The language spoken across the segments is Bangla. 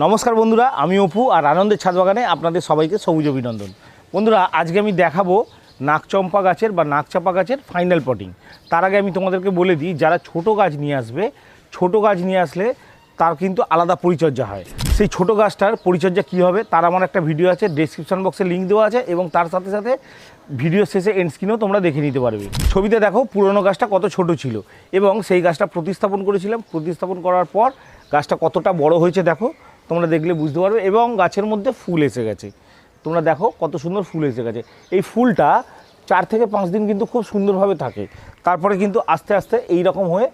নমস্কার বন্ধুরা, আমি অপু আর আনন্দের ছাদ বাগানে আপনাদের সবাইকে সবুজ অভিনন্দন। বন্ধুরা, আজকে আমি দেখাবো নাকচম্পা গাছের বা নাকচাপা গাছের ফাইনাল পটিং তার আগে আমি তোমাদেরকে বলে দিই, যারা ছোট গাছ নিয়ে আসবে, ছোট গাছ নিয়ে আসলে তার কিন্তু আলাদা পরিচর্যা হয়। সেই ছোট গাছটার পরিচর্যা কী হবে, তার আমার একটা ভিডিও আছে ডেসক্রিপশন বক্সে লিঙ্ক দেওয়া আছে এবং তার সাথে সাথে ভিডিও শেষে এন্ড স্ক্রিনেও তোমরা দেখে নিতে পারবে। ছবিতে দেখো, পুরনো গাছটা কত ছোট ছিল এবং সেই গাছটা প্রতিস্থাপন করেছিলাম। প্রতিস্থাপন করার পর গাছটা কতটা বড় হয়েছে দেখো তোমরা দেখলে বুঝতে পারবে, এবং গাছের মধ্যে ফুল এসে গেছে। তোমরা দেখো কত সুন্দর ফুল এসে গেছে। এই ফুলটা চার থেকে পাঁচ দিন কিন্তু খুব সুন্দরভাবে থাকে। তারপরে কিন্তু আস্তে আস্তে এই রকম হয়ে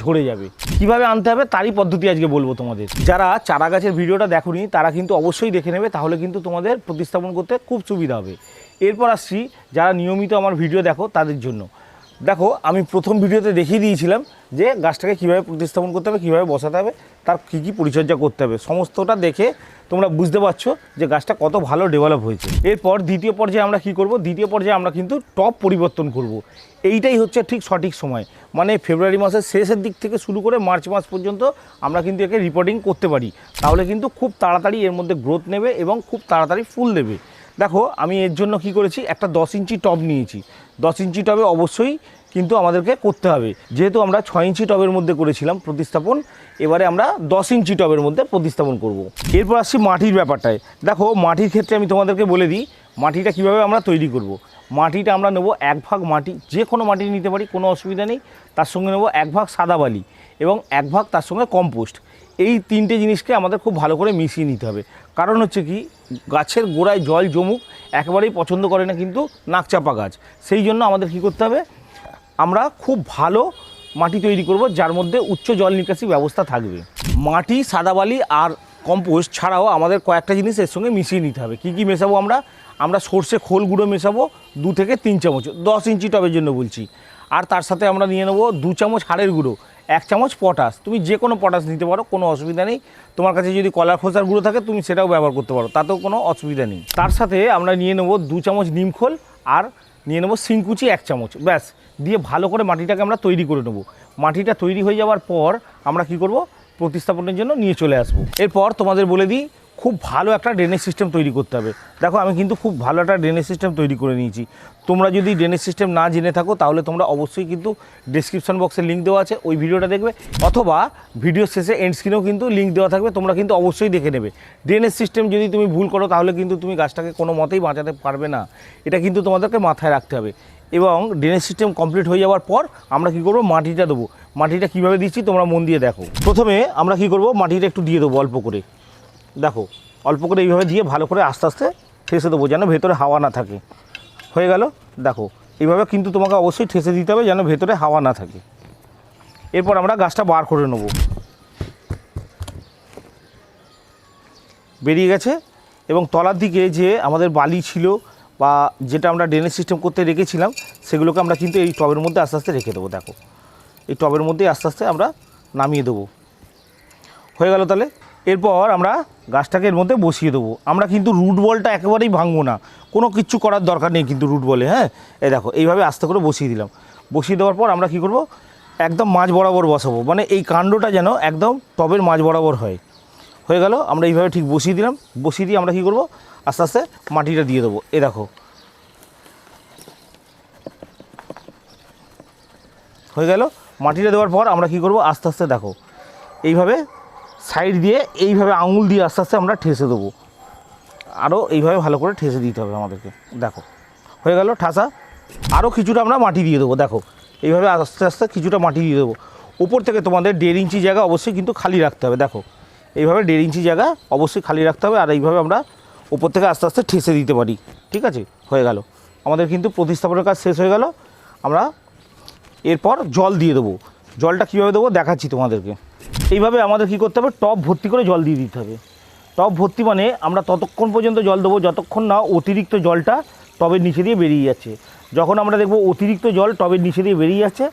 ঝরে যাবে। কীভাবে আনতে হবে তারই পদ্ধতি আজকে বলব তোমাদের। যারা চারা গাছের ভিডিওটা দেখোনি, তারা কিন্তু অবশ্যই দেখে নেবে, তাহলে কিন্তু তোমাদের প্রতিস্থাপন করতে খুব সুবিধা হবে। এরপর আসছি যারা নিয়মিত আমার ভিডিও দেখো তাদের জন্য। দেখো, আমি প্রথম ভিডিওতে দেখিয়ে দিয়েছিলাম যে গাছটাকে কীভাবে প্রতিস্থাপন করতে হবে, কীভাবে বসাতে হবে, তার কী কী পরিচর্যা করতে হবে। সমস্তটা দেখে তোমরা বুঝতে পারছ যে গাছটা কত ভালো ডেভেলপ হয়েছে। এরপর দ্বিতীয় পর্যায়ে আমরা কি করব? দ্বিতীয় পর্যায়ে আমরা কিন্তু টপ পরিবর্তন করব। এইটাই হচ্ছে ঠিক সঠিক সময়। মানে ফেব্রুয়ারি মাসের শেষের দিক থেকে শুরু করে মার্চ মাস পর্যন্ত আমরা কিন্তু একে রিপোর্টিং করতে পারি। তাহলে কিন্তু খুব তাড়াতাড়ি এর মধ্যে গ্রোথ নেবে এবং খুব তাড়াতাড়ি ফুল দেবে। দেখো, আমি এর জন্য কি করেছি? একটা দশ ইঞ্চি টব নিয়েছি। দশ ইঞ্চি টবে অবশ্যই কিন্তু আমাদেরকে করতে হবে। যেহেতু আমরা ছয় ইঞ্চি টবের মধ্যে করেছিলাম প্রতিস্থাপন, এবারে আমরা দশ ইঞ্চি টবের মধ্যে প্রতিস্থাপন করব। এরপর আসছি মাটির ব্যাপারটায়। দেখো, মাটির ক্ষেত্রে আমি তোমাদেরকে বলে দিই, মাটিটা কীভাবে আমরা তৈরি করব। মাটিটা আমরা নেব এক ভাগ মাটি, যে কোনো মাটি নিতে পারি, কোনো অসুবিধা নেই। তার সঙ্গে নেব এক ভাগ সাদা বালি এবং এক ভাগ তার সঙ্গে কম্পোস্ট। এই তিনটে জিনিসকে আমাদের খুব ভালো করে মিশিয়ে নিতে হবে। কারণ হচ্ছে কি, গাছের গোড়ায় জল জমুক, একেবারেই পছন্দ করে না কিন্তু নাকচাপা গাছ। সেই জন্য আমাদের কি করতে হবে, আমরা খুব ভালো মাটি তৈরি করব যার মধ্যে উচ্চ জল নিকাশি ব্যবস্থা থাকবে। মাটি সাদা বালি আর কম্পোস্ট ছাড়াও আমাদের কয়েকটা জিনিস এর সঙ্গে মিশিয়ে নিতে হবে। কী কী মেশাবো আমরা? আমরা সর্ষে খোল গুঁড়ো মেশাবো দু থেকে তিন চামচ, দশ ইঞ্চি টবের জন্য বলছি। আর তার সাথে আমরা নিয়ে নেব দু চামচ হাড়ের গুঁড়ো। এক চামচ পটাশ। তুমি যে কোনো পটাশ নিতে পারো, কোনো অসুবিধা নেই। তোমার কাছে যদি কলার খোসার গুঁড়ো থাকে, তুমি সেটাও ব্যবহার করতে পারো, তাতেও কোনো অসুবিধা নেই। তার সাথে আমরা নিয়ে নেব দু চামচ নিমখোল আর নিয়ে নেব সিংকুচি এক চামচ। ব্যাস, দিয়ে ভালো করে মাটিটাকে আমরা তৈরি করে নেব। মাটিটা তৈরি হয়ে যাওয়ার পর আমরা কি করব? প্রতিস্থাপনের জন্য নিয়ে চলে আসব। এরপর তোমাদের বলে দিই খুব ভালো একটা ড্রেনেজ সিস্টেম তৈরি করতে হবে। দেখো, আমি কিন্তু খুব ভালো একটা ড্রেনেজ সিস্টেম তৈরি করে নিয়েছি। তোমরা যদি ড্রেনেজ সিস্টেম না জেনে থাকো, তাহলে তোমরা অবশ্যই কিন্তু ডিসক্রিপশন বক্সে লিঙ্ক দেওয়া আছে, ওই ভিডিওটা দেখবে। অথবা ভিডিও শেষে এন্ড স্ক্রিনেও কিন্তু লিঙ্ক দেওয়া থাকবে, তোমরা কিন্তু অবশ্যই দেখে নেবে। ড্রেনেজ সিস্টেম যদি তুমি ভুল করো, তাহলে কিন্তু তুমি গাছটাকে কোনো মতেই বাঁচাতে পারবে না। এটা কিন্তু তোমাদেরকে মাথায় রাখতে হবে। এবং ড্রেনেজ সিস্টেম কমপ্লিট হয়ে যাওয়ার পর আমরা কি করব? মাটিটা দেবো। মাটিটা কীভাবে দিচ্ছি? তোমরা মন দিয়ে দেখো। প্রথমে আমরা কি করব? মাটিটা একটু দিয়ে দেবো অল্প করে। দেখো, অল্প করে এইভাবে দিয়ে ভালো করে আস্তে আস্তে ঠেসে দেবো, যেন ভেতরে হাওয়া না থাকে। হয়ে গেল? দেখো, এইভাবে কিন্তু তোমাকে অবশ্যই ঠেসে দিতে হবে, যেন ভেতরে হাওয়া না থাকে। এরপর আমরা গাছটা বার করে নেব। বেরিয়ে গেছে, এবং তলার দিকে যে আমাদের বালি ছিল, বা যেটা আমরা ড্রেনেজ সিস্টেম করতে রেখেছিলাম, সেগুলোকে আমরা কিন্তু এই টবের মধ্যে আস্তে আস্তে রেখে দেবো, দেখো। এই টবের মধ্যে আস্তে আস্তে আমরা নামিয়ে দেবো। হয়ে গেল তাহলে? এরপর আমরা গাছটাকে এর মধ্যে বসিয়ে দেবো। আমরা কিন্তু রুট বলটা একেবারেই ভাঙবো না। কোনো কিচ্ছু করার দরকার নেই কিন্তু রুট বলে হ্যাঁ? এই দেখো, এইভাবে আস্তে করে বসিয়ে দিলাম। বসিয়ে দেওয়ার পর আমরা কি করব? একদম মাঝ বরাবর বসাবো। মানে এই কাণ্ডটা যেন একদম টবের মাঝ বরাবর হয়। হয়ে গেল, আমরা এইভাবে ঠিক বসিয়ে দিলাম। বসিয়ে দিয়ে আমরা কি করব? আস্তে আস্তে মাটিটা দিয়ে দেবো। এ দেখো। হয়ে গেল, মাটিটা দেওয়ার পর আমরা কি করব? আস্তে আস্তে দেখো। এইভাবে সাইড দিয়ে এইভাবে আঙুল দিয়ে আস্তে আস্তে আমরা ঠেসে দেবো। আরও এইভাবে ভালো করে ঠেসে দিতে হবে আমাদেরকে। দেখো, হয়ে গেল ঠাসা। আরও কিছুটা আমরা মাটি দিয়ে দেবো, দেখো। এইভাবে আস্তে আস্তে কিছুটা মাটি দিয়ে দেবো। উপর থেকে তোমাদের দেড় ইঞ্চি জায়গা অবশ্যই কিন্তু খালি রাখতে হবে, দেখো। এইভাবে দেড় ইঞ্চি জায়গা অবশ্যই খালি রাখতে হবে আর এইভাবে আমরা উপর থেকে আস্তে আস্তে ঠেসে দিতে পারি। ঠিক আছে? হয়ে গেল। আমাদের কিন্তু প্রতিস্থাপনের কাজ শেষ হয়ে গেল। আমরা এরপর জল দিয়ে দেবো। জলটা কীভাবে দেবো দেখাচ্ছি তোমাদেরকে। এইভাবে আমাদের কী করতে হবে? টপ ভর্তি করে জল দিয়ে দিতে হবে। টপ ভর্তি মানে আমরা ততক্ষণ পর্যন্ত জল দেবো, যতক্ষণ না অতিরিক্ত জলটা টবের নিচে দিয়ে বেরিয়ে যাচ্ছে। যখন আমরা দেখব অতিরিক্ত জল টবের নিচে দিয়ে বেরিয়ে যাচ্ছে,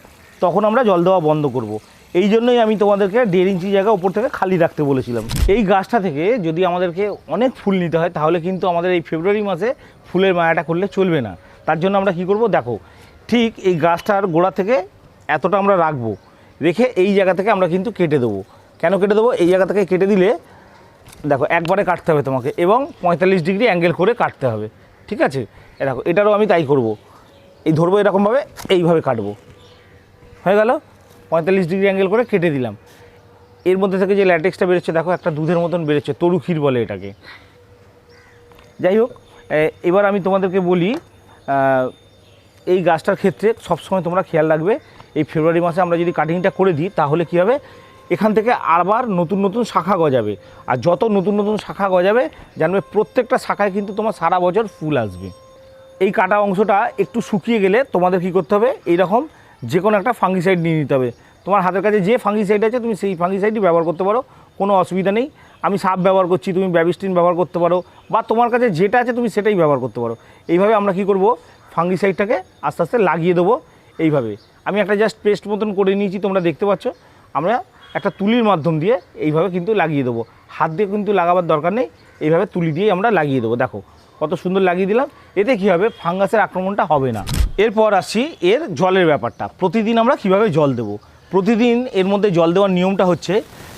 তখন আমরা জল দেওয়া বন্ধ করব। এই জন্যই আমি তোমাদেরকে দেড় ইঞ্চি জায়গা উপর থেকে খালি রাখতে বলেছিলাম। এই গাছটা থেকে যদি আমাদেরকে অনেক ফুল নিতে হয়, তাহলে কিন্তু আমাদের এই ফেব্রুয়ারি মাসে ফুলের মায়াটা করলে চলবে না। তার জন্য আমরা কি করব? দেখো, ঠিক এই গাছটার গোড়া থেকে এতটা আমরা রাখব। রেখে এই জায়গা থেকে আমরা কিন্তু কেটে দেবো। কেন কেটে দেবো? এই জায়গা থেকে কেটে দিলে, দেখো, একবারে কাটতে হবে তোমাকে এবং পঁয়তাল্লিশ ডিগ্রি অ্যাঙ্গেল করে কাটতে হবে। ঠিক আছে? দেখো, এটারও আমি তাই করব। এই ধরবো এরকমভাবে, এইভাবে কাটবো। হয়ে গেল? পঁয়তাল্লিশ ডিগ্রি অ্যাঙ্গেল করে কেটে দিলাম। এর মধ্যে থেকে যে ল্যাটেক্সটা বেরোচ্ছে, দেখো, একটা দুধের মতন বেরোচ্ছে, তরু ক্ষীর বলে এটাকে। যাই হোক এবার আমি তোমাদেরকে বলি এই গাছটার ক্ষেত্রে সবসময় তোমরা খেয়াল রাখবে এই ফেব্রুয়ারি মাসে আমরা যদি কাটিংটা করে দিই, তাহলে কী হবে? এখান থেকে আবার নতুন নতুন শাখা গজাবে। আর যত নতুন নতুন শাখা গজাবে, জানবে প্রত্যেকটা শাখায় কিন্তু তোমার সারা বছর ফুল আসবে। এই কাটা অংশটা একটু শুকিয়ে গেলে তোমাদের কি করতে হবে? এইরকম যে কোনো একটা ফাঙ্গিসাইড নিয়ে নিতে হবে। তোমার হাতের কাছে যে ফাঙ্গিসাইড আছে, তুমি সেই ফাঙ্গিসাইডই ব্যবহার করতে পারো, কোনো অসুবিধা নেই। আমি সাপ ব্যবহার করছি, তুমি ব্যাবিস্টিন ব্যবহার করতে পারো, বা তোমার কাছে যেটা আছে, তুমি সেটাই ব্যবহার করতে পারো। এইভাবে আমরা কি করব? ফাঙ্গিসাইডটাকে আস্তে আস্তে লাগিয়ে দেবো। এইভাবে। আমি একটা জাস্ট পেস্ট মতন করে নিয়েছি, তোমরা দেখতে পাচ্ছ। আমরা একটা তুলির মাধ্যম দিয়ে এইভাবে কিন্তু লাগিয়ে দেবো। হাত দিয়ে কিন্তু লাগাবার দরকার নেই, এইভাবে তুলি দিয়ে আমরা লাগিয়ে দেবো। দেখো, কত সুন্দর লাগিয়ে দিলাম। এতে কী হবে? ফাঙ্গাসের আক্রমণটা হবে না। এরপর আসছি এর জলের ব্যাপারটা। প্রতিদিন আমরা কীভাবে জল দেব? প্রতিদিন এর মধ্যে জল দেওয়ার নিয়মটা হচ্ছে,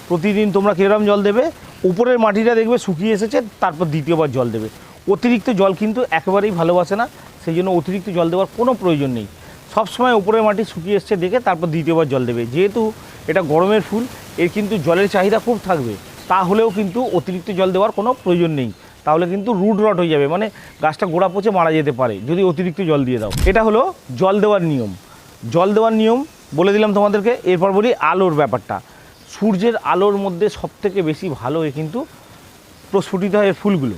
প্রতিদিন তোমরা কীরকম জল দেবে? উপরের মাটিটা দেখবে শুকিয়ে এসেছে, তারপর দ্বিতীয়বার জল দেবে। অতিরিক্ত জল কিন্তু একেবারেই ভালোবাসে না, সেই জন্য অতিরিক্ত জল দেওয়ার কোনো প্রয়োজন নেই। সবসময় উপরের মাটি শুকিয়ে এসছে দেখে তারপর দ্বিতীয়বার জল দেবে। যেহেতু এটা গরমের ফুল, এর কিন্তু জলের চাহিদা খুব থাকবে। তাহলেও কিন্তু অতিরিক্ত জল দেওয়ার কোনো প্রয়োজন নেই। তাহলে কিন্তু রুট রট হয়ে যাবে মানে গাছটা গোড়া পচে মারা যেতে পারে, যদি অতিরিক্ত জল দিয়ে দাও। এটা হলো জল দেওয়ার নিয়ম। জল দেওয়ার নিয়ম বলে দিলাম তোমাদেরকে, এরপর বলি আলোর ব্যাপারটা। সূর্যের আলোর মধ্যে সবথেকে বেশি ভালো এ কিন্তু প্রস্ফুটিত হয় ফুলগুলো।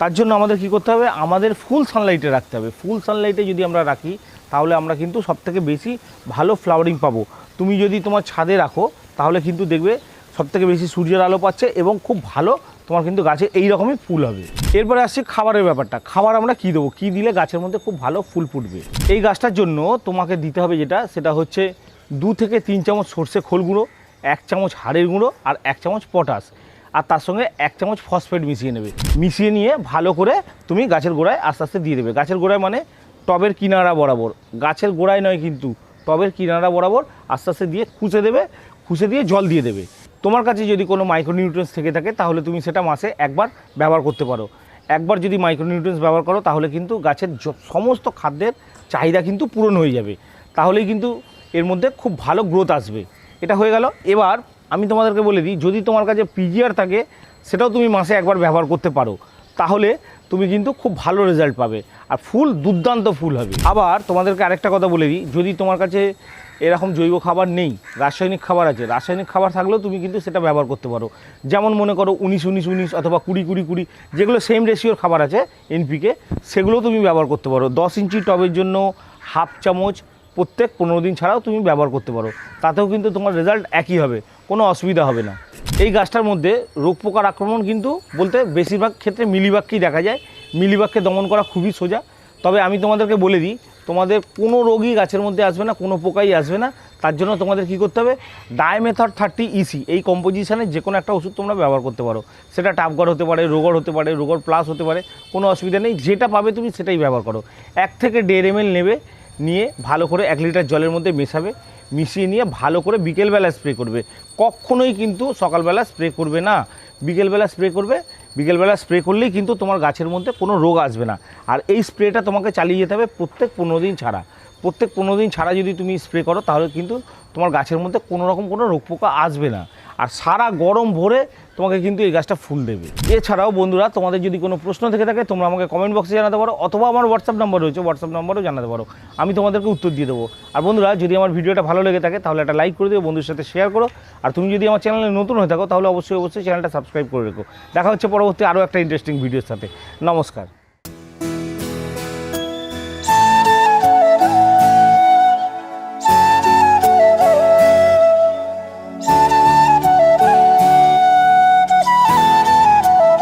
তার জন্য আমাদের কি করতে হবে? আমাদের ফুল সানলাইটে রাখতে হবে। ফুল সানলাইটে যদি আমরা রাখি, তাহলে আমরা কিন্তু সবথেকে বেশি ভালো ফ্লাওয়ারিং পাবো। তুমি যদি তোমার ছাদে রাখো, তাহলে কিন্তু দেখবে সবথেকে বেশি সূর্যের আলো পাচ্ছে এবং খুব ভালো তোমার কিন্তু গাছে এই রকমই ফুল হবে। এরপরে আসছে খাবারের ব্যাপারটা। খাবার আমরা কী দেবো? কী দিলে গাছের মধ্যে খুব ভালো ফুল ফুটবে? এই গাছটার জন্য তোমাকে দিতে হবে যেটা, সেটা হচ্ছে দু থেকে তিন চামচ সর্ষে খোল গুঁড়ো, এক চামচ হাড়ের গুঁড়ো আর এক চামচ পটাশ। আর তার সঙ্গে এক চামচ ফসফেট মিশিয়ে নেবে। মিশিয়ে নিয়ে ভালো করে তুমি গাছের গোড়ায় আস্তে আস্তে দিয়ে দেবে। গাছের গোড়ায় মানে টবের কিনারা বরাবর। গাছের গোড়ায় নয় কিন্তু, টবের কিনারা বরাবর আস্তে আস্তে দিয়ে খুঁচে দেবে খুঁচে দিয়ে জল দিয়ে দেবে। তোমার কাছে যদি কোনো মাইক্রোনিউট্রেন্স থেকে থাকে, তাহলে তুমি সেটা মাসে একবার ব্যবহার করতে পারো। একবার যদি মাইক্রোনিউট্রেন্স ব্যবহার করো, তাহলে কিন্তু গাছের সমস্ত খাদ্যের চাহিদা কিন্তু পূরণ হয়ে যাবে। তাহলেই কিন্তু এর মধ্যে খুব ভালো গ্রোথ আসবে। এটা হয়ে গেল। এবার আমি তোমাদেরকে বলে দিই, যদি তোমার কাছে পিজিআর থাকে, সেটাও তুমি মাসে একবার ব্যবহার করতে পারো। তাহলে তুমি কিন্তু খুব ভালো রেজাল্ট পাবে। আর ফুল, দুর্দান্ত ফুল হবে। আবার তোমাদেরকে আরেকটা কথা বলে দিই, যদি তোমার কাছে এরকম জৈব খাবার নেই, রাসায়নিক খাবার আছে, রাসায়নিক খাবার থাকলেও তুমি কিন্তু সেটা ব্যবহার করতে পারো। যেমন মনে করো উনিশ উনিশ উনিশ অথবা কুড়ি কুড়ি কুড়ি, যেগুলো সেম রেশিওর খাবার আছে এনপিকে সেগুলোও তুমি ব্যবহার করতে পারো। দশ ইঞ্চি টবের জন্য হাফ চামচ প্রত্যেক পনেরো দিন ছাড়াও তুমি ব্যবহার করতে পারো। তাতেও কিন্তু তোমার রেজাল্ট একই হবে, কোনো অসুবিধা হবে না। এই গাছটার মধ্যে রোগ পোকার আক্রমণ কিন্তু বলতে বেশিরভাগ ক্ষেত্রে মিলিবাগকেই দেখা যায়। মিলিবাগকে দমন করা খুবই সোজা। তবে আমি তোমাদেরকে বলে দিই, তোমাদের কোনো রোগই গাছের মধ্যে আসবে না, কোনো পোকাই আসবে না। তার জন্য তোমাদের কি করতে হবে? ডায়মেথড থার্টি ইসি এই কম্পোজিশনের যে কোনো একটা ওষুধ তোমরা ব্যবহার করতে পারো। সেটা টাপগড় হতে পারে, রোগর হতে পারে, রোগর প্লাস হতে পারে, কোনো অসুবিধা নেই। যেটা পাবে তুমি সেটাই ব্যবহার করো। এক থেকে দেড় এম নেবে নিয়ে ভালো করে এক লিটার জলের মধ্যে মেশাবে, মিশিয়ে নিয়ে ভালো করে বিকেলবেলা স্প্রে করবে। কখনোই কিন্তু সকালবেলা স্প্রে করবে না। বিকেলবেলা স্প্রে করবে, বিকেলবেলা স্প্রে করলেই কিন্তু তোমার গাছের মধ্যে কোনো রোগ আসবে না। আর এই স্প্রেটা তোমাকে চালিয়ে যেতে হবে প্রত্যেক পনেরো দিন ছাড়া। প্রত্যেক পনেরো দিন ছাড়া যদি তুমি স্প্রে করো, তাহলে কিন্তু তোমার গাছের মধ্যে কোনো রকম কোনো রোগ পোকা আসবে না। আর সারা গরম ভরে তোমাকে কিন্তু এই গাছটা ফুল দেবে। এছাড়াও বন্ধুরা, তোমাদের যদি কোনো প্রশ্ন থেকে থাকে, তোমরা আমাকে কমেন্ট বক্সে জানাতে পারো, অথবা আমার হোয়াটসঅ্যাপ নাম্বার রয়েছে হোয়াটসঅ্যাপ নাম্বারও জানাতে পারো। আমি তোমাদেরকে উত্তর দিয়ে দেবো। আর বন্ধুরা, যদি আমার ভিডিওটা ভালো লেগে থাকে, তাহলে একটা লাইক করে দিও বন্ধুর সাথে শেয়ার করো। আর তুমি যদি আমার চ্যানেলে নতুন হয়ে থাকো, তাহলে অবশ্যই অবশ্যই চ্যানেলটা সাবস্ক্রাইব করে রেখো। দেখা হচ্ছে পরবর্তী আরও একটা ইন্টারেস্টিং ভিডিওর সাথে। নমস্কার।